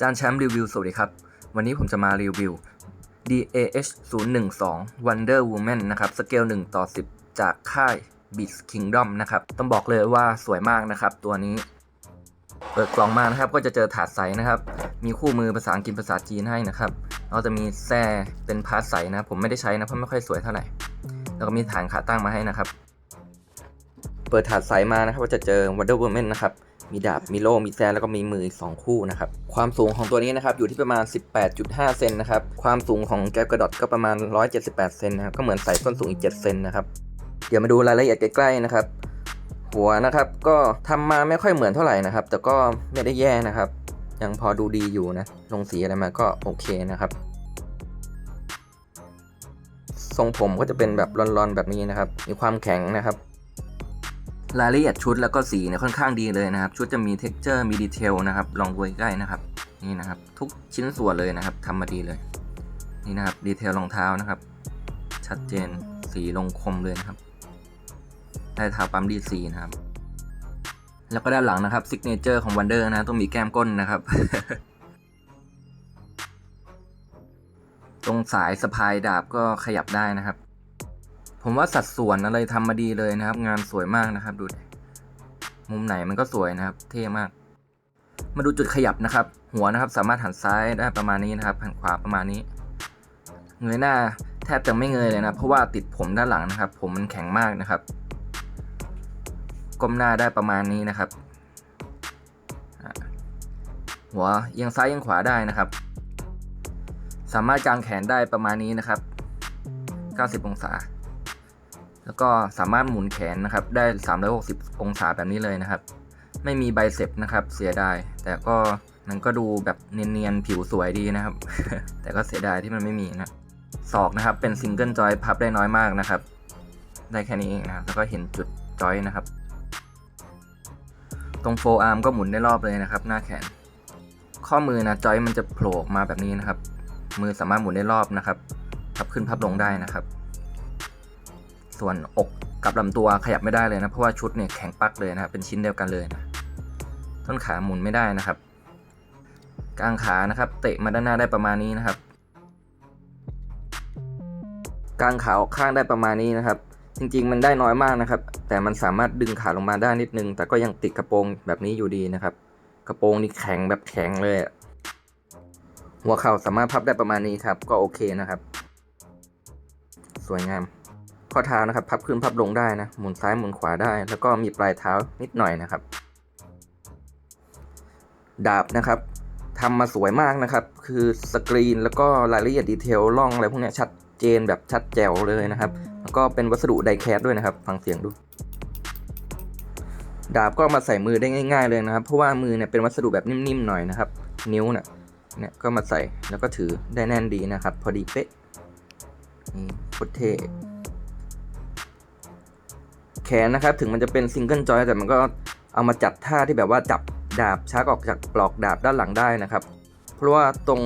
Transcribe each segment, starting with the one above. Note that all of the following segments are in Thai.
จานแชมป์รีวิวสวัสดีครับ วันนี้ผมจะมารีวิว DAH 0 1 2 Wonder Woman นะครับ สเกล 1 ต่อ 10 จากค่าย Beats Kingdom นะครับ ต้องบอกเลยว่าสวยมากนะครับ ตัวนี้ เปิดกล่องมานะครับ ก็จะเจอถาดใสนะครับ มีคู่มือภาษาอังกฤษภาษาจีนให้นะครับเราจะมีแส้เป็นพาร์ทใสนะ ผมไม่ได้ใช้นะเพราะไม่ค่อยสวยเท่าไหร่ แล้วก็มีฐานขาตั้งมาให้นะครับ เปิดถาดใสมานะครับก็จะเจอ Wonder Woman นะครับ มีดาบ มีโล่ มีแซนแล้วก็มีมืออีกสองคู่นะครับ ความสูงของตัวนี้นะครับอยู่ที่ประมาณ 18.5 เซนนะครับ ความสูงของแกลกระดอทก็ประมาณ 178 เซนนะครับ ก็เหมือนใส่ส้นสูงอีก 7 เซนนะครับ เดี๋ยวมาดูรายละเอียดใกล้ๆนะครับ หัวนะครับก็ทำมาไม่ค่อยเหมือนเท่าไหร่นะครับ แต่ก็ไม่ได้แย่นะครับ ยังพอดูดีอยู่นะ ลงสีอะไรมาก็โอเคนะครับ ทรงผมก็จะเป็นแบบรอนๆแบบนี้นะครับ มีความแข็งนะครับ รายละเอียดชุดแล้วก็สีเนี่ยค่อนข้างดีเลยนะครับ ชุดจะมี t e x t อร์มีดีเทลนะครับ ลองดูใกล้นะครับ นี่นะครับ ทุกชิ้นส่วนเลยนะครับทำมาดีเลย นี่นะครับดีเทลรองเท้านะครับ ชัดเจนสีลงคมเลยนะครับได้เท้าปั๊มดีซีนะครับ แล้วก็ด้านหลังนะครับซิกเนเจอร์ของวันเดอร์นะต้องมีแก้มก้นนะครับ ตรงสายสะพายดาบก็ขยับได้นะครับ ผมว่าสัดส่วนอะไรทำมาดีเลยนะครับ งานสวยมากนะครับ ดู มุมไหนมันก็สวยนะครับ เท่มาก มาดูจุดขยับนะครับ หัวนะครับสามารถหันซ้ายได้ประมาณนี้นะครับหันขวาประมาณนี้ เงยหน้าแทบจะไม่เงยเลยนะ เพราะว่าติดผมด้านหลังนะครับ ผมมันแข็งมากนะครับ ก้มหน้าได้ประมาณนี้นะครับ หัวเอียงซ้ายเอียงขวาได้นะครับ สามารถกางแขนได้ประมาณนี้นะครับ 90 องศา แล้วก็สามารถหมุนแขนนะครับได้ 360 องศาแบบนี้เลยนะครับ ไม่มีไบเซปนะครับเสียดาย แต่ก็มันก็ดูแบบเนียนๆผิวสวยดีนะครับ แต่ก็เสียดายที่มันไม่มีนะศอกนะครับเป็นซิงเกิลจอยพับได้น้อยมากนะครับ ได้แค่นี้เองนะครับแล้วก็เห็นจุดจอยนะครับ ตรงโฟอาร์มก็หมุนได้รอบเลยนะครับ หน้าแขน ข้อมือนะจอยมันจะโผล่มาแบบนี้นะครับ มือสามารถหมุนได้รอบนะครับพับขึ้นพับลงได้นะครับ ส่วนอกกับลำตัวขยับไม่ได้เลยนะ เพราะว่าชุดเนี่ยแข็งปักเลยนะครับเป็นชิ้นเดียวกันเลยนะต้นขาหมุนไม่ได้นะครับ กลางขานะครับเตะมาด้านหน้าได้ประมาณนี้นะครับ กลางขาออกข้างได้ประมาณนี้นะครับ จริงๆ มันได้น้อยมากนะครับ แต่มันสามารถดึงขาลงมาได้นิดนึง แต่ก็ยังติดกระโปรงแบบนี้อยู่ดีนะครับ กระโปรงนี่แข็งแบบแข็งเลยหัวเข่าสามารถพับได้ประมาณนี้ครับ ก็โอเคนะครับ สวยงาม ข้อเท้านะครับ พับขึ้นพับลงได้นะ หมุนซ้ายหมุนขวาได้ แล้วก็มีปลายเท้านิดหน่อยนะครับ ดาบนะครับทำมาสวยมากนะครับ คือสกรีนแล้วก็รายละเอียดดีเทลล่องอะไรพวกนี้ชัดเจนแบบชัดแจ๋วเลยนะครับ แล้วก็เป็นวัสดุไดแคสด้วยนะครับ ฟังเสียงดู ดาบก็มาใส่มือได้ง่าย ๆเลยนะครับ เพราะว่ามือเนี่ยเป็นวัสดุแบบนิ่มๆหน่อยนะครับ นิ้วเนี่ยเนี่ยก็มาใส่แล้วก็ถือได้แน่นดีนะครับ พอดีเป๊ะนี่โคตรเท่ แขนนะครับถึงมันจะเป็นซิงเกิลจอยแต่มันก็เอามาจัดท่าที่แบบว่าจับดาบชักออกจากปลอกดาบด้านหลังได้นะครับ เพราะว่าตรง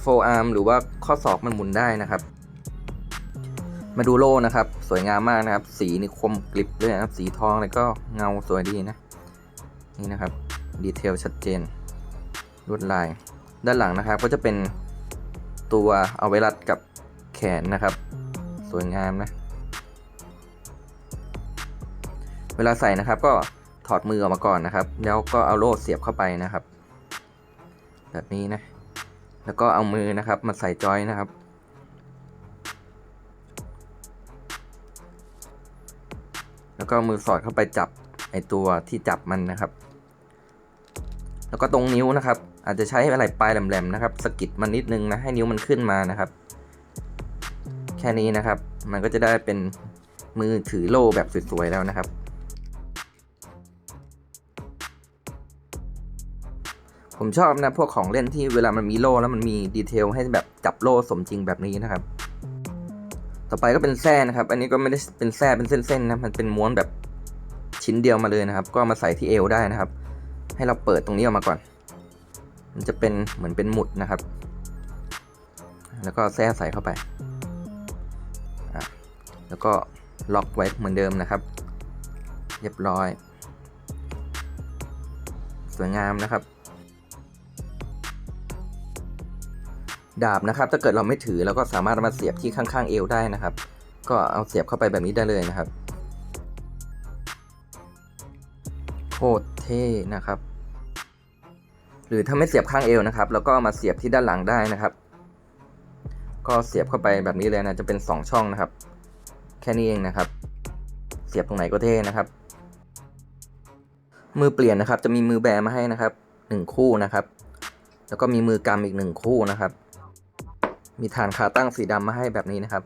โฟอาร์มหรือว่าข้อศอกมันหมุนได้นะครับ มาดูโล่นะครับ สวยงามมากนะครับ สีนี่คมกริบเลยนะครับ สีทองเลยก็เงาสวยดีนะ นี่นะครับดีเทลชัดเจนลวดลาย ด้านหลังนะครับก็จะเป็นตัวเอาไว้รัดกับแขนนะครับ สวยงามนะ เวลาใส่นะครับ ก็ถอดมือออกมาก่อนนะครับ แล้วก็เอาโล่เสียบเข้าไปนะครับ แบบนี้นะ แล้วก็เอามือนะครับมาใส่จอยนะครับแล้วก็มือสอดเข้าไปจับไอตัวที่จับมันนะครับ แล้วก็ตรงนิ้วนะครับ อาจจะใช้อะไรปลายแหลมๆนะครับสกิดมันนิดนึงนะให้นิ้วมันขึ้นมานะครับ แค่นี้นะครับ มันก็จะได้เป็นมือถือโล่แบบสวยๆแล้วนะครับ ผมชอบนะพวกของเล่นที่เวลามันมีโล่แล้วมันมีดีเทลให้แบบจับโล่สมจริงแบบนี้นะครับ ต่อไปก็เป็นแส้นะครับ อันนี้ก็ไม่ได้เป็นแส้เป็นเส้นๆนะมันเป็นม้วนแบบชิ้นเดียวมาเลยนะครับ ก็มาใส่ที่เอวได้นะครับ ให้เราเปิดตรงนี้ออกมาก่อน มันจะเป็นเหมือนเป็นหมุดนะครับ แล้วก็แส้ใส่เข้าไป แล้วก็ล็อกไว้เหมือนเดิมนะครับ เรียบร้อย สวยงามนะครับ ดาบนะครับ ถ้าเกิดเราไม่ถือเราก็สามารถมาเสียบที่ข้างๆเอวได้นะครับ ก็เอาเสียบเข้าไปแบบนี้ได้เลยนะครับโคตรเท่นะครับ หรือถ้าไม่เสียบข้างเอวนะครับเราก็มาเสียบที่ด้านหลังได้นะครับ ก็เสียบเข้าไปแบบนี้เลยนะ จะเป็น 2 ช่องนะครับ แค่นี้เองนะครับ เสียบตรงไหนก็เท่นะครับ มือเปลี่ยนนะครับ จะมีมือแบมาให้นะครับหนึ่งคู่นะครับ แล้วก็มีมือกำอีกหนึ่งคู่นะครับ มีฐานขาตั้งสีดำมาให้แบบนี้นะครับ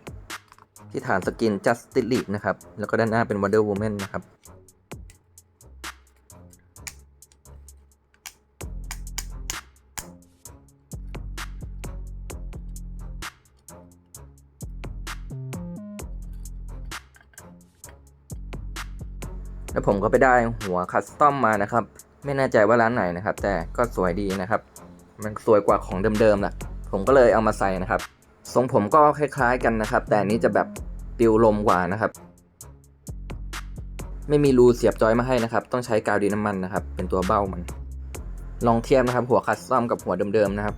ที่ฐานสกิน Justice League นะครับ แล้วก็ด้านหน้าเป็น Wonder Woman นะครับแล้วผมก็ไปได้หัวคัสตอมมานะครับ ไม่แน่ใจว่าร้านไหนนะครับ แต่ก็สวยดีนะครับ มันสวยกว่าของเดิมๆแหละ ผมก็เลยเอามาใส่นะครับทรงผมก็คล้ายๆกันนะครับ แต่นนี้จะแบบปิวลมกว่านะครับ ไม่มีรูเสียบจอยมาให้นะครับ ต้องใช้กาวดีน้ำมันนะครับ เป็นตัวเบ้ามัน ลองเทียบนะครับ หัวคัสตอมกับหัวเดิมๆนะครับ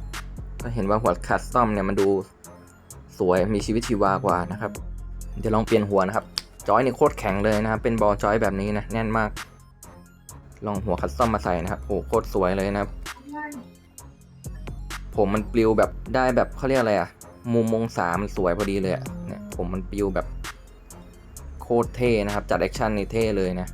ก็เห็นว่าหัวคัสตอมเนี่ยมันดูสวยมีชีวิตชีวากว่านะครับเดี๋ยวลองเปลี่ยนหัวนะครับ จอยนี่โคตรแข็งเลยนะครับ เป็นบอลจอยแบบนี้นะแน่นมาก ลองหัวคัสตอมมาใส่นะครับโอ้โคตรสวยเลยนะครับ ผมมันปลิวแบบได้แบบเขาเรียกอะไรอะมุมมงศามันสวยพอดีเลยอะเนี่ยผมมันปลิวแบบโคตรเท่นะครับ จัดแอคชั่นนี่เท่เลยนะ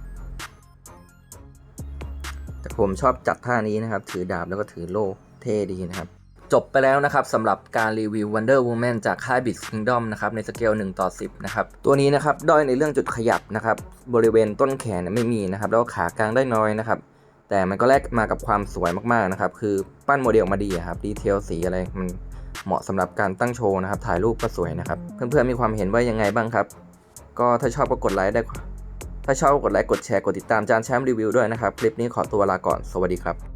แต่ผมชอบจัดท่านี้นะครับ ถือดาบแล้วก็ถือโล่เท่ดีนะครับ จบไปแล้วนะครับสำหรับการรีวิว Wonder Woman จากค่าย Big Kingdom นะครับ ในสเกล 1 ต่อ 10 นะครับ ตัวนี้นะครับ ด้อยในเรื่องจุดขยับนะครับ บริเวณต้นแขนไม่มีนะครับ แล้วก็ขากลางได้น้อยนะครับ แต่มันก็แลกมากับความสวยมากๆนะครับ คือปั้นโมเดลออกมาดีครับ ดีเทลสีอะไรมันเหมาะสำหรับการตั้งโชว์นะครับ ถ่ายรูปก็สวยนะครับ เพื่อนๆมีความเห็นว่ายังไงบ้างครับ ก็ถ้าชอบก็กดไลค์ได้ ถ้าชอบก็กดไลค์ กดแชร์ กดติดตามจานแชมป์รีวิวด้วยนะครับ คลิปนี้ขอตัวลาก่อน สวัสดีครับ